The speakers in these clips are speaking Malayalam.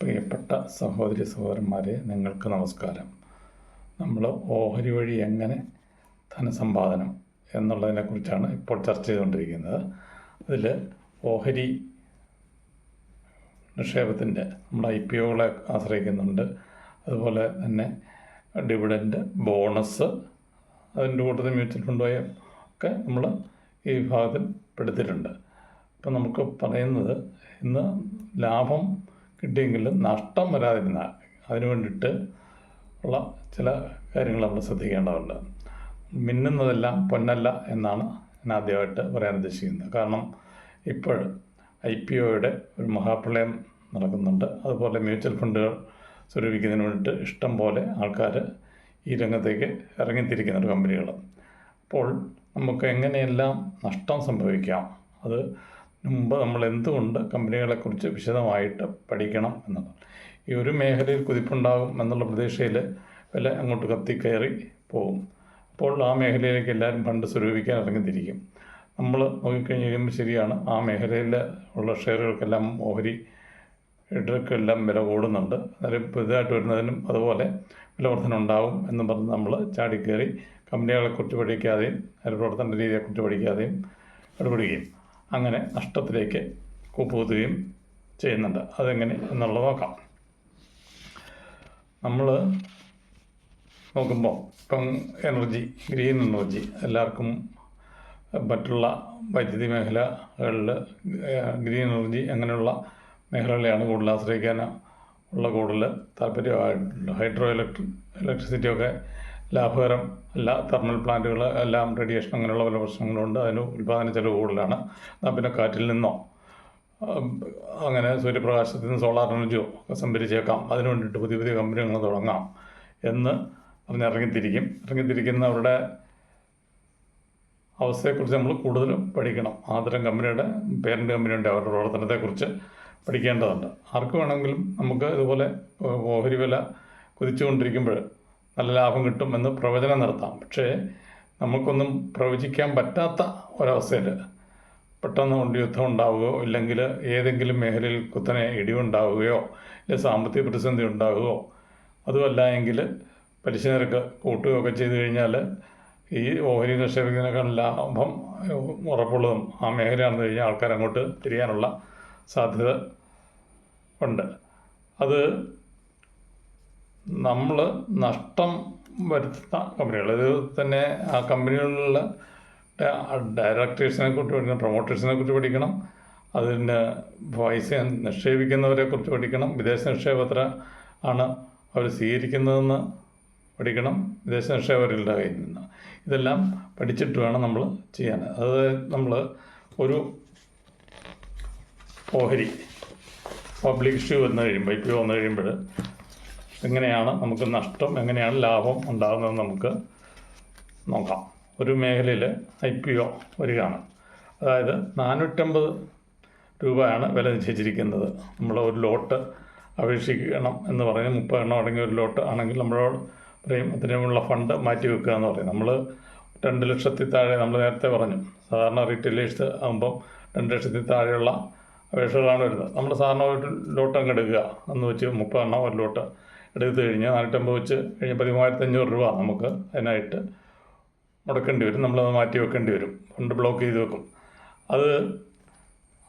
പ്രിയപ്പെട്ട സഹോദരി സഹോദരന്മാരെ നിങ്ങൾക്ക് നമസ്കാരം. നമ്മൾ ഓഹരി വഴി എങ്ങനെ ധനസമ്പാദനം എന്നുള്ളതിനെക്കുറിച്ചാണ് ഇപ്പോൾ ചർച്ച ചെയ്തുകൊണ്ടിരിക്കുന്നത്. അതിൽ ഓഹരി നിക്ഷേപത്തിന്റെ നമ്മുടെ ഐ പി ഒകളെ ആശ്രയിക്കുന്നുണ്ട്. അതുപോലെ തന്നെ ഡിവിഡൻഡ് ബോണസ് അതിന്റെ കൂട്ടത്തിൽ മ്യൂച്വൽ ഫണ്ട് വഴി ഒക്കെ നമ്മൾ ഈ വിഭാഗത്തിൽ പെടുത്തിയിട്ടുണ്ട്. അപ്പം നമുക്ക് പറയുന്നത് ഇന്ന് ലാഭം കിട്ടിയെങ്കിലും നഷ്ടം വരാതിരുന്നാൽ അതിന് വേണ്ടിയിട്ട് ഉള്ള ചില കാര്യങ്ങൾ നമ്മൾ ശ്രദ്ധിക്കേണ്ടതുണ്ട്. മിന്നുന്നതെല്ലാം പൊന്നല്ല എന്നാണ് ഞാൻ ആദ്യമായിട്ട് പറയാൻ ഉദ്ദേശിക്കുന്നത്. കാരണം ഇപ്പോൾ ഐ പി ഒയുടെ ഒരു മഹാപ്രളയം നടക്കുന്നുണ്ട്. അതുപോലെ മ്യൂച്വൽ ഫണ്ടുകൾ സ്വരൂപിക്കുന്നതിന് വേണ്ടിയിട്ട് ഇഷ്ടം പോലെ ആൾക്കാർ ഈ രംഗത്തേക്ക് ഇറങ്ങിത്തിരിക്കുന്നുണ്ട് കമ്പനികൾ അപ്പോൾ നമുക്ക് എങ്ങനെയെല്ലാം നഷ്ടം സംഭവിക്കാം? അത് മുമ്പ് നമ്മൾ എന്തുകൊണ്ട് കമ്പനികളെക്കുറിച്ച് വിശദമായിട്ട് പഠിക്കണം എന്നത്? ഈ ഒരു മേഖലയിൽ കുതിപ്പുണ്ടാകും എന്നുള്ള പ്രതീക്ഷയിൽ വില അങ്ങോട്ട് കത്തിക്കയറി പോകും അപ്പോൾ ആ മേഖലയിലേക്ക് എല്ലാവരും ഫണ്ട് സ്വരൂപിക്കാൻ ഇറങ്ങിത്തിരിക്കും. നമ്മൾ നോക്കിക്കഴിഞ്ഞ് കഴിയുമ്പോൾ ശരിയാണ് ആ മേഖലയിൽ ഉള്ള ഷെയറുകൾക്കെല്ലാം ഓഹരി ഇടർക്കെല്ലാം വില കൂടുന്നുണ്ട്. അന്നേരം പുതുതായിട്ട് വരുന്നതിനും അതുപോലെ വില വർധന ഉണ്ടാവും എന്ന് പറഞ്ഞ് നമ്മൾ ചാടിക്കയറി കമ്പനികളെക്കുറിച്ച് പഠിക്കാതെയും അതിന്റെ പ്രവർത്തന രീതിയെക്കുറിച്ച് പഠിക്കാതെയും ഇടപെടുകയും. അങ്ങനെ നഷ്ടത്തിലേക്ക് കൂപ്പുകുത്തുകയും ചെയ്യുന്നുണ്ട്. അതെങ്ങനെ എന്നുള്ളത് നോക്കാം. നമ്മൾ നോക്കുമ്പോൾ ഇപ്പം എനർജി ഗ്രീൻ എനർജി എല്ലാവർക്കും മറ്റുള്ള വൈദ്യുതി മേഖലകളിൽ ഗ്രീൻ എനർജി അങ്ങനെയുള്ള മേഖലകളെയാണ് കൂടുതൽ ആശ്രയിക്കാൻ ഉള്ള കൂടുതൽ താല്പര്യമായിട്ടുണ്ട് ഹൈഡ്രോ ഇലക്ട്രി ഇലക്ട്രിസിറ്റിയൊക്കെ ലാഭകരം അല്ല തെർമൽ പ്ലാന്റുകൾ എല്ലാം റേഡിയേഷൻ അങ്ങനെയുള്ള പല പ്രശ്നങ്ങളുണ്ട്. അതിന് ഉൽപ്പാദന ചെലവ് കൂടുതലാണ്. എന്നാൽ പിന്നെ കാറ്റിൽ നിന്നോ? അങ്ങനെ സൂര്യപ്രകാശത്തിൽ നിന്ന് സോളാർ എനർജിയോ ഒക്കെ സംഭരിച്ചേക്കാം. അതിന് വേണ്ടിയിട്ട് പുതിയ പുതിയ കമ്പനികൾ തുടങ്ങാം എന്ന് പറഞ്ഞ് ഇറങ്ങിത്തിരിക്കും. ഇറങ്ങിത്തിരിക്കുന്നവരുടെ അവസ്ഥയെക്കുറിച്ച് നമ്മൾ കൂടുതൽ പഠിക്കണം. ആതരം കമ്പനിയുടെ പേരന്റ് കമ്പനിയുടെ അവരുടെ പ്രവർത്തനത്തെക്കുറിച്ച് പഠിക്കേണ്ടതുണ്ട്. ആർക്ക് വേണമെങ്കിലും നമുക്ക് ഇതുപോലെ ഓഹരി വില കുതിച്ചുകൊണ്ടിരിക്കുമ്പോൾ നല്ല ലാഭം കിട്ടും എന്ന് പ്രവചനം നടത്താം. പക്ഷേ നമുക്കൊന്നും പ്രവചിക്കാൻ പറ്റാത്ത ഒരവസ്ഥയിൽ പെട്ടെന്ന് കൊണ്ട് യുദ്ധം ഉണ്ടാവുകയോ ഇല്ലെങ്കിൽ ഏതെങ്കിലും മേഖലയിൽ കുത്തനെ ഇടിവുണ്ടാവുകയോ അല്ലെങ്കിൽ സാമ്പത്തിക പ്രതിസന്ധി ഉണ്ടാവുകയോ അതുമല്ല എങ്കിൽ പലിശ നിരക്ക് കൂട്ടുകയോ ഒക്കെ ചെയ്തു കഴിഞ്ഞാൽ ഈ ഓഹരി നിക്ഷേപിക്കുന്നതിനേക്കാൾ ലാഭം ഉറപ്പുള്ളതും ആ മേഖലയാണെന്ന് കഴിഞ്ഞാൽ ആൾക്കാർ അങ്ങോട്ട് തിരിയാനുള്ള സാധ്യത ഉണ്ട്. അത് നമ്മൾ നഷ്ടം വരുത്തുന്ന കമ്പനികൾ. ഇത് തന്നെ ആ കമ്പനികളിലുള്ള ഡയറക്ടേഴ്സിനെ കുറിച്ച് പഠിക്കണം പ്രൊമോട്ടേഴ്സിനെ കുറിച്ച് പഠിക്കണം അതിന് പൈസ നിക്ഷേപിക്കുന്നവരെ കുറിച്ച് പഠിക്കണം. വിദേശ നിക്ഷേപത്ര ആണ് അവർ സ്വീകരിക്കുന്നതെന്ന് പഠിക്കണം. വിദേശ നിക്ഷേപകരുടെ കയ്യിൽ നിന്ന്. ഇതെല്ലാം പഠിച്ചിട്ട് വേണം നമ്മൾ ചെയ്യാൻ. അത് നമ്മൾ ഒരു ഓഹരി പബ്ലിക് ഇഷ്യൂ വന്നു കഴിയുമ്പോൾ ഒ വന്നു കഴിയുമ്പോൾ എങ്ങനെയാണ് നമുക്ക് നഷ്ടം എങ്ങനെയാണ് ലാഭം ഉണ്ടാകുന്നതെന്ന് നമുക്ക് നോക്കാം. ഒരു മേഖലയിൽ ഐ പി ഒ വരികയാണ്. അതായത് നാനൂറ്റമ്പത് രൂപയാണ് വില നിശ്ചയിച്ചിരിക്കുന്നത്. നമ്മൾ ഒരു ലോട്ട് അപേക്ഷിക്കണം എന്ന് പറഞ്ഞ് മുപ്പത് എണ്ണം അടങ്ങിയ ഒരു ലോട്ട് ആണെങ്കിൽ നമ്മളോട് പറയും അതിനുള്ള ഫണ്ട് മാറ്റി വെക്കുക എന്ന് പറയും. നമ്മൾ രണ്ട് ലക്ഷത്തി താഴെ നമ്മൾ നേരത്തെ പറഞ്ഞു. സാധാരണ റീറ്റെയിലേഴ്സ് ആകുമ്പം രണ്ട് ലക്ഷത്തി താഴെയുള്ള അപേക്ഷകളാണ് വരുന്നത്. നമ്മൾ സാധാരണ ഒരു ലോട്ട് അങ്ങ് എടുക്കുക. എന്ന് വെച്ച് മുപ്പതെണ്ണം ഒരു ലോട്ട് എടുത്തു കഴിഞ്ഞാൽ നാനൂറ്റമ്പത് വെച്ച് കഴിഞ്ഞ് പതിമൂവായിരത്തി അഞ്ഞൂറ് രൂപ നമുക്ക് അതിനായിട്ട് മുടക്കേണ്ടി വരും. നമ്മളത് മാറ്റി വെക്കേണ്ടി വരും. ഫണ്ട് ബ്ലോക്ക് ചെയ്ത് വെക്കും. അത്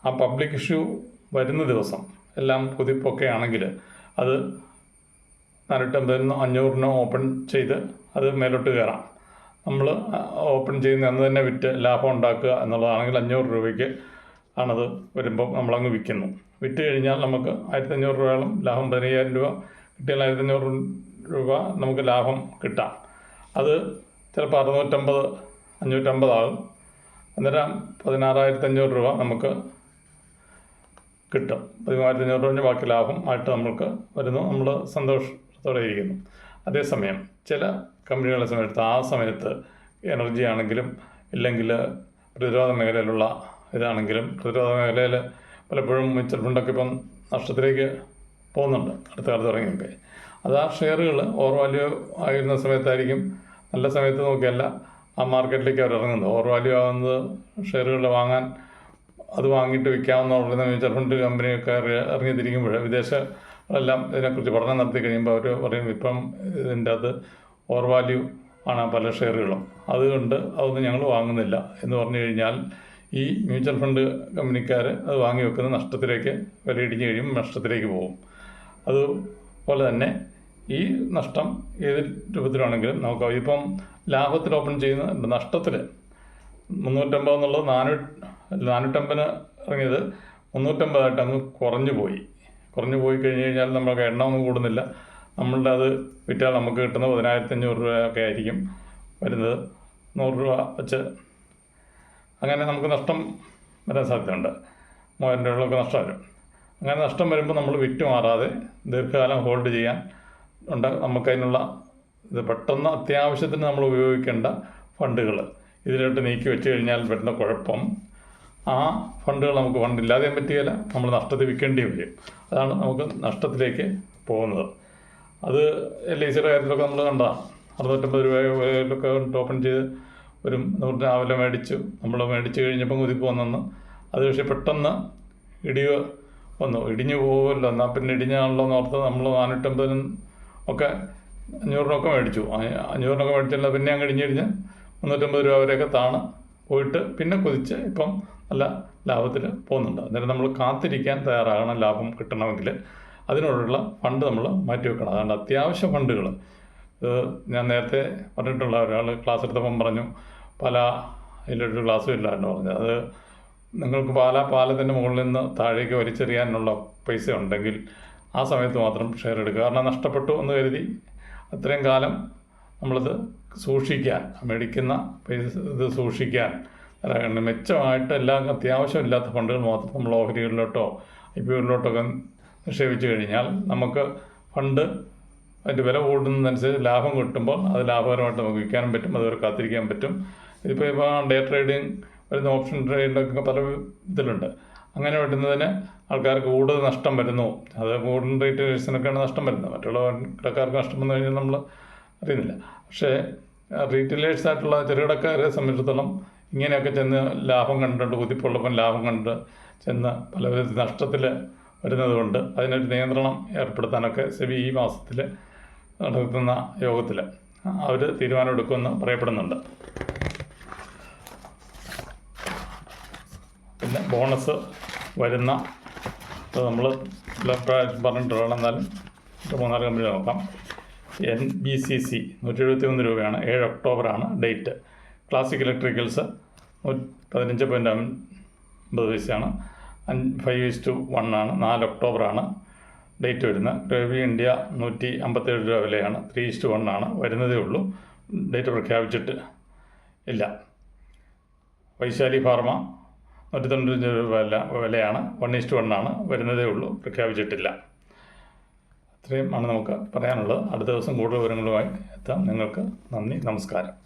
ആ പബ്ലിക് ഇഷ്യൂ വരുന്ന ദിവസം എല്ലാം കുതിപ്പൊക്കെ ആണെങ്കിൽ അത് നാനൂറ്റമ്പതിനോ അഞ്ഞൂറിനോ ഓപ്പൺ ചെയ്ത് അത് മേലോട്ട് കയറാം. നമ്മൾ ഓപ്പൺ ചെയ്യുന്ന അന്ന് തന്നെ വിറ്റ് ലാഭം ഉണ്ടാക്കുക എന്നുള്ളതാണെങ്കിൽ അഞ്ഞൂറ് രൂപയ്ക്ക് ആണത് വരുമ്പോൾ നമ്മളങ്ങ് വിൽക്കുന്നു. വിറ്റ് കഴിഞ്ഞാൽ നമുക്ക് ആയിരത്തി അഞ്ഞൂറ് രൂപയോളം ലാഭം പതിനയ്യായിരം രൂപ കിട്ടിയാൽ ആയിരത്തി അഞ്ഞൂറ് രൂപ നമുക്ക് ലാഭം കിട്ടാം. അത് ചിലപ്പോൾ അറുന്നൂറ്റമ്പത് അഞ്ഞൂറ്റമ്പതാകും. അന്നേരം പതിനാറായിരത്തി അഞ്ഞൂറ് രൂപ നമുക്ക് കിട്ടും. പതിമൂവായിരത്തി അഞ്ഞൂറ് രൂപ ബാക്കി ലാഭം ആയിട്ട് നമുക്ക് വരുന്നു. നമ്മൾ സന്തോഷത്തോടെ ഇരിക്കുന്നു. അതേസമയം ചില കമ്പനികളെ സമയത്ത് ആ സമയത്ത് എനർജി ആണെങ്കിലും ഇല്ലെങ്കിൽ പ്രതിരോധ മേഖലയിലുള്ള ഇതാണെങ്കിലും പ്രതിരോധ മേഖലയിൽ പലപ്പോഴും മ്യൂച്വൽ ഫണ്ടൊക്കെ ഇപ്പം നഷ്ടത്തിലേക്ക് പോകുന്നുണ്ട്. അടുത്ത കാലത്ത് ഇറങ്ങിയൊക്കെ. അത് ആ ഷെയറുകൾ ഓവർ വാല്യൂ ആയിരുന്ന സമയത്തായിരിക്കും. നല്ല സമയത്ത് നോക്കിയല്ല ആ മാർക്കറ്റിലേക്ക് അവർ ഇറങ്ങുന്നത്. ഓവർ വാല്യൂ ആകുന്നത് ഷെയറുകൾ വാങ്ങാൻ അത് വാങ്ങിയിട്ട് വിൽക്കാമെന്ന് പറയുന്ന മ്യൂച്വൽ ഫണ്ട് കമ്പനിയൊക്കെ ഇറങ്ങിത്തിരിക്കുമ്പോൾ ഇറങ്ങി തിരിക്കുമ്പോൾ വിദേശങ്ങളെല്ലാം ഇതിനെക്കുറിച്ച് പഠനം നടത്തി കഴിയുമ്പോൾ അവർ പറയും ഇപ്പം ഇതിന്റെ അത് ഓവർ വാല്യൂ ആണ് പല ഷെയറുകളും. അതുകൊണ്ട് അതൊന്നും ഞങ്ങൾ വാങ്ങുന്നില്ല. എന്ന് പറഞ്ഞു കഴിഞ്ഞാൽ ഈ മ്യൂച്വൽ ഫണ്ട് കമ്പനിക്കാർ അത് വാങ്ങി വെക്കുന്ന നഷ്ടത്തിലേക്ക് വിലയിടിഞ്ഞ് കഴിയുമ്പോൾ നഷ്ടത്തിലേക്ക് പോകും. അതുപോലെ തന്നെ ഈ നഷ്ടം ഏത് രൂപത്തിലാണെങ്കിലും നമുക്ക് ഇപ്പം ലാഭത്തിൽ ഓപ്പൺ ചെയ്യുന്ന നഷ്ടത്തിൽ മുന്നൂറ്റമ്പത് എന്നുള്ളത് നാനൂറ്റി നാനൂറ്റമ്പതിന് ഇറങ്ങിയത് മുന്നൂറ്റമ്പതായിട്ട് അങ്ങ് കുറഞ്ഞു പോയി. കുറഞ്ഞു പോയി കഴിഞ്ഞ് കഴിഞ്ഞാൽ നമുക്ക് എണ്ണമൊന്നും കൂടുന്നില്ല. നമ്മളുടെ അത് വിറ്റാൽ നമുക്ക് കിട്ടുന്ന പതിനായിരത്തി അഞ്ഞൂറ് ഒക്കെ ആയിരിക്കും വരുന്നത്. നൂറ് രൂപ വെച്ച് അങ്ങനെ നമുക്ക് നഷ്ടം വരാൻ സാധ്യതയുണ്ട്. മൂവായിരം രൂപകളൊക്കെ നഷ്ടം വരും. അങ്ങനെ നഷ്ടം വരുമ്പോൾ നമ്മൾ വിറ്റ് മാറാതെ ദീർഘകാലം ഹോൾഡ് ചെയ്യാൻ ഉണ്ട്. നമുക്കതിനുള്ള ഇത് പെട്ടെന്ന് അത്യാവശ്യത്തിന് നമ്മൾ ഉപയോഗിക്കേണ്ട ഫണ്ടുകൾ ഇതിലോട്ട് നീക്കി വെച്ച് കഴിഞ്ഞാൽ വരുന്ന കുഴപ്പം. ആ ഫണ്ടുകൾ നമുക്ക് ഫണ്ട് ഇല്ലാതെയും പറ്റുകയില്ല. നമ്മൾ നഷ്ടത്തിൽ വിൽക്കേണ്ടി വരും. അതാണ് നമുക്ക് നഷ്ടത്തിലേക്ക് പോകുന്നത്. അത് എൽ ഐ സിയുടെ കാര്യത്തിലൊക്കെ നമ്മൾ കണ്ടതാണ്. അറുന്നൂറ്റമ്പത് രൂപയിലൊക്കെ ടോപ്പൺ ചെയ്ത് ഒരു രാവിലെ മേടിച്ചു. നമ്മൾ മേടിച്ച് കഴിഞ്ഞപ്പം കുതിപ്പ് വന്നെന്ന് അത് പക്ഷേ പെട്ടെന്ന് ഇടിയോ വന്നു. ഇടിഞ്ഞു പോകുമല്ലോ എന്നാൽ പിന്നെ ഇടിഞ്ഞാണല്ലോ എന്നോർത്ത് നമ്മൾ നാനൂറ്റമ്പതിനും ഒക്കെ അഞ്ഞൂറിനൊക്കെ മേടിച്ചു. അഞ്ഞൂറിനൊക്കെ മേടിച്ചല്ല. പിന്നെ അങ്ങ് ഇടിഞ്ഞ് ഇടിഞ്ഞ് മുന്നൂറ്റമ്പത് രൂപ വരെയൊക്കെ താണ് പോയിട്ട് പിന്നെ കുതിച്ച് ഇപ്പം നല്ല ലാഭത്തിൽ പോകുന്നുണ്ട്. അന്നേരം നമ്മൾ കാത്തിരിക്കാൻ തയ്യാറാകണം. ലാഭം കിട്ടണമെങ്കിൽ അതിനോടുള്ള ഫണ്ട് നമ്മൾ മാറ്റി വെക്കണം. അതുകൊണ്ട് അത്യാവശ്യ ഫണ്ടുകൾ. ഞാൻ നേരത്തെ പറഞ്ഞിട്ടുള്ള ഒരാൾ ക്ലാസ് എടുത്തപ്പം പറഞ്ഞു പല അതിലൊരു ക്ലാസ്സും ഇല്ല എന്ന് പറഞ്ഞു. അത് നിങ്ങൾക്ക് പാല പാലത്തിന്റെ മുകളിൽ നിന്ന് താഴേക്ക് വലിച്ചെറിയാനുള്ള പൈസ ഉണ്ടെങ്കിൽ ആ സമയത്ത് മാത്രം ഷെയർ എടുക്കുക. കാരണം നഷ്ടപ്പെട്ടു എന്ന് കരുതി അത്രയും കാലം നമ്മളത് സൂക്ഷിക്കാൻ മേടിക്കുന്ന പൈസ ഇത് സൂക്ഷിക്കാൻ മെച്ചമായിട്ട് എല്ലാം അത്യാവശ്യമില്ലാത്ത ഫണ്ടുകൾ മാത്രം നമ്മൾ ഓഹരികളിലോട്ടോ ഐ പി ഒക്കെ നിക്ഷേപിച്ചു കഴിഞ്ഞാൽ നമുക്ക് ഫണ്ട് അതിന്റെ വില കൂടുന്നതനുസരിച്ച് ലാഭം കിട്ടുമ്പോൾ അത് ലാഭകരമായിട്ട് നമുക്ക് വിൽക്കാനും പറ്റും അതുവരെ കാത്തിരിക്കാൻ പറ്റും. ഇതിപ്പോൾ ഇപ്പോൾ ഡേ ട്രേഡിങ് വരുന്ന ഓപ്ഷൻ ട്രേഡിലൊക്കെ പല ഇതിലുണ്ട്. അങ്ങനെ വരുന്നതിന് ആൾക്കാർക്ക് കൂടുതൽ നഷ്ടം വരുന്നു. അത് കൂടുതൽ റീറ്റെയിലേഴ്സിനൊക്കെയാണ് നഷ്ടം വരുന്നത്. മറ്റുള്ള കടക്കാർക്ക് നഷ്ടം വന്നു കഴിഞ്ഞാൽ നമ്മൾ അറിയുന്നില്ല. പക്ഷേ റീറ്റെയിലേഴ്സ് ആയിട്ടുള്ള ചെറുകിടക്കാരെ സംബന്ധിച്ചിടത്തോളം ഇങ്ങനെയൊക്കെ ചെന്ന് ലാഭം കണ്ടിട്ടുണ്ട് കുതിപ്പുള്ളപ്പം ലാഭം കണ്ട് ചെന്ന് പല നഷ്ടത്തിൽ വരുന്നത് കൊണ്ട് അതിനൊരു നിയന്ത്രണം ഏർപ്പെടുത്താനൊക്കെ സെബി ഈ മാസത്തിൽ നടത്തുന്ന യോഗത്തിൽ അവർ തീരുമാനമെടുക്കുമെന്ന് പറയപ്പെടുന്നുണ്ട്. പിന്നെ ബോണസ് വരുന്ന അത് നമ്മൾ പറഞ്ഞിട്ടുള്ള എന്നാലും മൂന്നാൽ കമ്പനി നോക്കാം. എൻ ബി സി സി നൂറ്റി എഴുപത്തി ഒന്ന് രൂപയാണ് ഏഴ് ഒക്ടോബറാണ് ഡേറ്റ് ക്ലാസിക് ഇലക്ട്രിക്കൽസ് പതിനഞ്ച് പോയിന്റ് അമ്പത് പൈസയാണ്. ഫൈവ് ഈസ് ടു വൺ ആണ്. നാല് ഒക്ടോബറാണ് ഡേറ്റ് വരുന്നത്. ഗ്രേവി ഇന്ത്യ നൂറ്റി അമ്പത്തേഴ് രൂപ വിലയാണ്. ത്രീ ഈസ് ടു വൺ ആണ്. വരുന്നതേ ഉള്ളൂ. ഡേറ്റ് പ്രഖ്യാപിച്ചിട്ട് ഇല്ല. വൈശാലി ഫാർമ നൂറ്റി രൂപ വില വിലയാണ്. വൺ ഈസ്റ്റ് വണ്ണാണ് വരുന്നതേ ഉള്ളൂ. പ്രഖ്യാപിച്ചിട്ടില്ല. ഇത്രയും ആണ് നമുക്ക് പറയാനുള്ളത്. അടുത്ത ദിവസം കൂടുതൽ വിവരങ്ങളുമായി എത്താം. നിങ്ങൾക്ക് നന്ദി നമസ്കാരം.